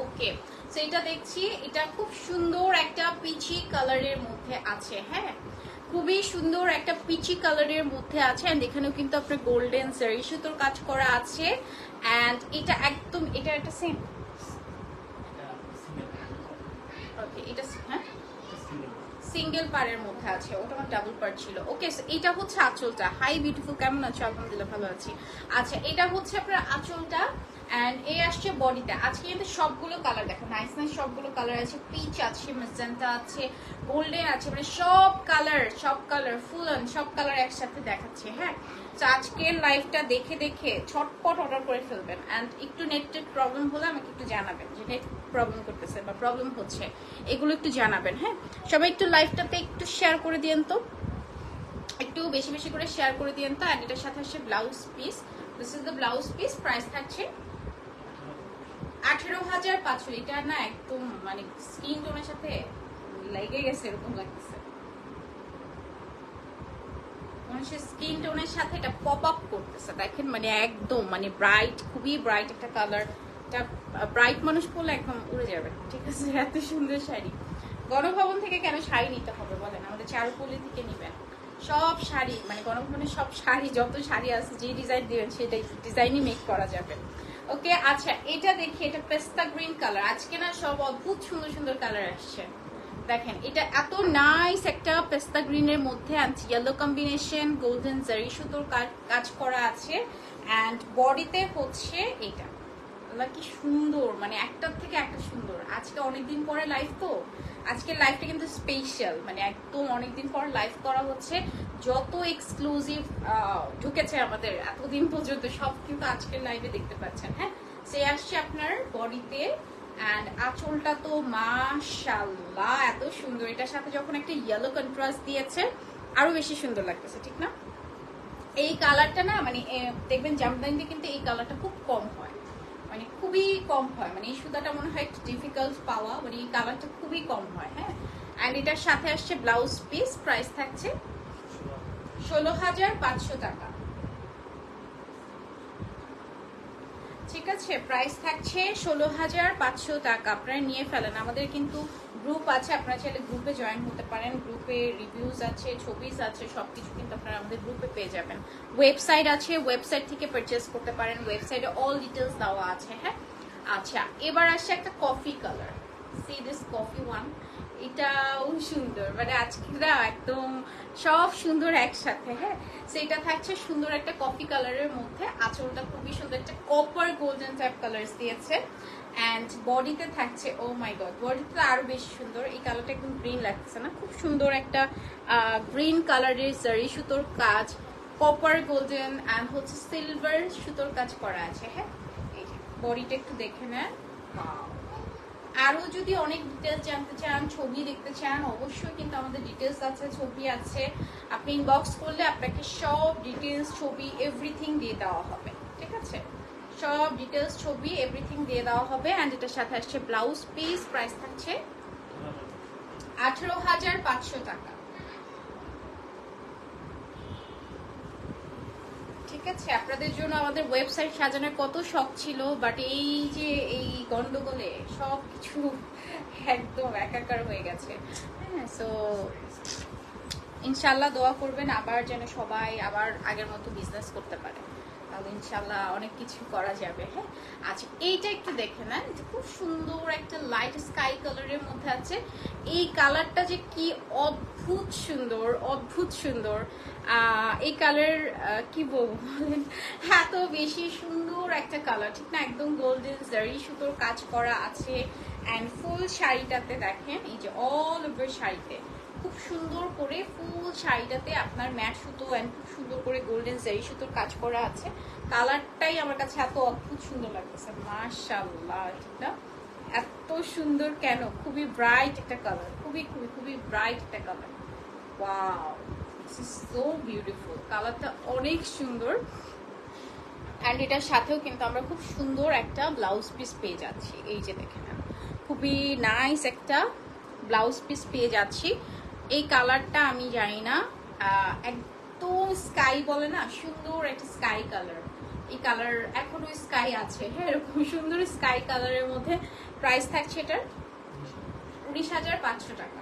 Okay so এটা দেখছি, এটা খুব সুন্দর একটা পিচি কালারের মধ্যে আছে হ্যাঁ? খুবই সুন্দর একটা পিচি কালারের মধ্যে আছে অ্যান্ড এখানেও কিন্তু আপনার গোল্ডেন জারি সুতোর কাজ করা আছে অ্যান্ড এটা একদম, এটা একটা সেম ওকে এটা হ্যাঁ? সিঙ্গেল পারের মধ্যে আছে, ওটা আমার ডাবল পার ছিল। ওকে এটা হচ্ছে আঁচলটা। হাই বিউটিফুল কেমন আছো? আলহামদুলিল্লাহ, ভালো আছি। আচ্ছা এটা হচ্ছে আপনার আঁচলটা। অ্যান্ড এই আসছে বডিতে আজকে কিন্তু সবগুলো কালার দেখো। নাইস নাইস সবগুলো কালার আছে। পিচ আছে মেজেন্টা আছে গোল্ডেন আছে। মানে সব কালার সব কালার ফুল অন সব কালার একসাথে দেখাচ্ছে হ্যাঁ? তো আজকের লাইভটা দেখে দেখে ছটপট অর্ডার করে ফেলবেন। অ্যান্ড একটু নেটের প্রবলেম হলে আমাকে একটু জানাবেন যে নেট প্রবলেম করতেছে বা প্রবলেম হচ্ছে। এগুলো একটু জানাবেন হ্যাঁ? সবাই একটু লাইভটাতে একটু শেয়ার করে দিয়েন তো। একটু বেশি বেশি করে শেয়ার করে দিয়েন তো। অ্যান্ড এটার সাথে আসছে blouse piece this is the blouse piece price থাকছে আঠেরো হাজার পাঁচশো এটা না একদম মানে স্কিন টোনের সাথে লেগে গেছে এরকম লাগতেছে। মানুষের স্কিন টোনের সাথে এটা পপ আপ করতেছে, দেখেন মানে একদম মানে ব্রাইট খুবই ব্রাইট একটা কালার এটা ব্রাইট মানুষ পরলে একদম উড়ে যাবে, ঠিক আছে? এত সুন্দর শাড়ি। গণভবন থেকে কেন শাড়ি নিতে হবে বলেন? আমাদের চারুপল্লি থেকে নিবেন। সব শাড়ি মানে গণভবনের সব শাড়ি, যত শাড়ি আছে, যে ডিজাইন দিবেন, সেটাই ডিজাইনই মেক করা যাবে। ওকে আচ্ছা এটা দেখি, এটা পেস্তা গ্রিন কালার। আজকে না সব অদ্ভুত সুন্দর সুন্দর কালার আসছে। দেখেন, এটা এত নাইস একটা পেস্তা গ্রিনের মধ্যে আনছি ইয়েলো কম্বিনেশন গোল্ডেন জারি সুতোর কাজ- করা আছে। অ্যান্ড বডিতে হচ্ছে এটা। কি সুন্দর মানে একটার থেকে একটা সুন্দর। আজকে অনেকদিন পরে লাইভ তো। আজকের লাইভটা কিন্তু স্পেশাল মানে একদম অনেকদিন পর লাইভ করা হচ্ছে। যত এক্সক্লুসিভ ঢুকেছে আমাদের এতদিন পর্যন্ত, সব কিন্তু আজকের লাইভে দেখতে পাচ্ছেন হ্যাঁ? সে আসছে আপনার বডিতে অ্যান্ড আঁচলটা তো মাশাল্লাহ এত সুন্দর। এটার সাথে যখন একটা ইয়েলো কন্ট্রাস্ট দিয়েছে, আরও বেশি সুন্দর লাগতেছে, ঠিক না? এই কালারটা না মানে দেখবেন জামদানিতে কিন্তু এই কালারটা খুব কম হয়। মানে খুবই কম হয়। মানে এই সুতাটা মনে হয় একটু ডিফিকাল্ট পাওয়া মানে এই কালারটা খুবই কম হয় হ্যাঁ? অ্যান্ড এটার সাথে আসছে ব্লাউজ পিস প্রাইস থাকছে ষোলো হাজার পাঁচশো টাকা। ঠিক আছে প্রাইস থাকছে ষোলো হাজার পাঁচশো টাকা। আপনারা নিয়ে ফেলেন। আমাদের কিন্তু গ্রুপ আছে, আপনারা চাইলে গ্রুপে জয়েন হতে পারেন। গ্রুপে রিভিউজ আছে, ছবিস আছে, সবকিছু কিন্তু আপনারা আমাদের গ্রুপে পেয়ে যাবেন। ওয়েবসাইট আছে ওয়েবসাইট থেকে পারচেস করতে পারেন। ওয়েবসাইটে অল ডিটেলস দেওয়া আছে হ্যাঁ? আচ্ছা এবার আসছে একটা coffee colour see this coffee one এটাও সুন্দর। মানে আজকে না একদম সব সুন্দর একসাথে হ্যাঁ? সেটা থাকছে সুন্দর একটা কফি কালারের মধ্যে। আঁচলটা খুবই সুন্দর। একটা কপার গোল্ডেন টাইপ কালার্স দিয়েছে। অ্যান্ড বডিতে থাকছে ও মাই গড বডিতে তো আরও বেশি সুন্দর। এই কালারটা একদম গ্রিন লাগছে না। খুব সুন্দর একটা গ্রিন কালারের জারি সুতোর কাজ কপার গোল্ডেন অ্যান্ড হচ্ছে সিলভার সুতোর কাজ করা আছে হ্যাঁ? বডিটা একটু দেখে নেন। Wow. আরও যদি অনেক ডিটেলস জানতে চান, ছবি দেখতে চান, অবশ্যই কিন্তু আমাদের ডিটেলস আছে, ছবি আছে আপনি ইনবক্স করলে আপনাকে সব ডিটেলস ছবি এভরিথিং দিয়ে দেওয়া হবে, ঠিক আছে সব ডিটেলস ছবি এভরিথিং দিয়ে দেওয়া হবে অ্যান্ড এটার সাথে আসছে ব্লাউজ পিস প্রাইস থাকছে আঠেরো হাজার পাঁচশো টাকা আছে আপনাদের জন্য আমাদের ওয়েবসাইট সাজানোর কত শখ ছিল বাট এই যে এই গন্ডগোলে সব কিছু একদম একাকার হয়ে গেছে। হ্যাঁ সো ইনশাল্লাহ দোয়া করবেন, আবার যেন সবাই আবার আগের মতো বিজনেস করতে পারে। তাহলে ইনশাল্লাহ অনেক কিছু করা যাবে হ্যাঁ? আচ্ছা এইটা একটু দেখে নেন খুব সুন্দর একটা লাইট স্কাই কালারের মধ্যে আছে। এই কালারটা যে কি অদ্ভুত সুন্দর অদ্ভুত সুন্দর। এই কালার কি বলব বলেন? এত বেশি সুন্দর একটা কালার ঠিক না? একদম গোল্ডেন জারি সুতোর কাজ করা আছে। অ্যান্ড ফুল শাড়িটাতে দেখেন, এই যে অল ওভার শাড়িতে। খুব সুন্দর করে ফুল শাড়িটাতে আপনার ম্যাট সুতো অ্যান্ড খুব সুন্দর করে গোল্ডেন জারি সুতোর কাজ করা আছে। কালারটাই আমার কাছে এত অদ্ভুত সুন্দর লাগতেছে। মাশাল্লাহ ঠিক না? এত সুন্দর কেন? খুবই ব্রাইট একটা কালার খুবই খুবই খুবই ব্রাইট একটা কালার ওয়াও সো বিউটিফুল কালারটা অনেক সুন্দর। অ্যান্ড এটার সাথেও কিন্তু আমরা খুব সুন্দর একটা ব্লাউজ পিস পেয়ে যাচ্ছি। এই যে দেখে নেন খুবই নাইস একটা ব্লাউজ পিস পেয়ে যাচ্ছি। এই কালারটা আমি জানি না একদম স্কাই বলে না, সুন্দর একটা স্কাই কালার এই কালার এখনও স্কাই আছে। হ্যাঁ এরকম সুন্দর স্কাই কালারের মধ্যে প্রাইস থাকছে এটার উনিশ হাজার পাঁচশো টাকা।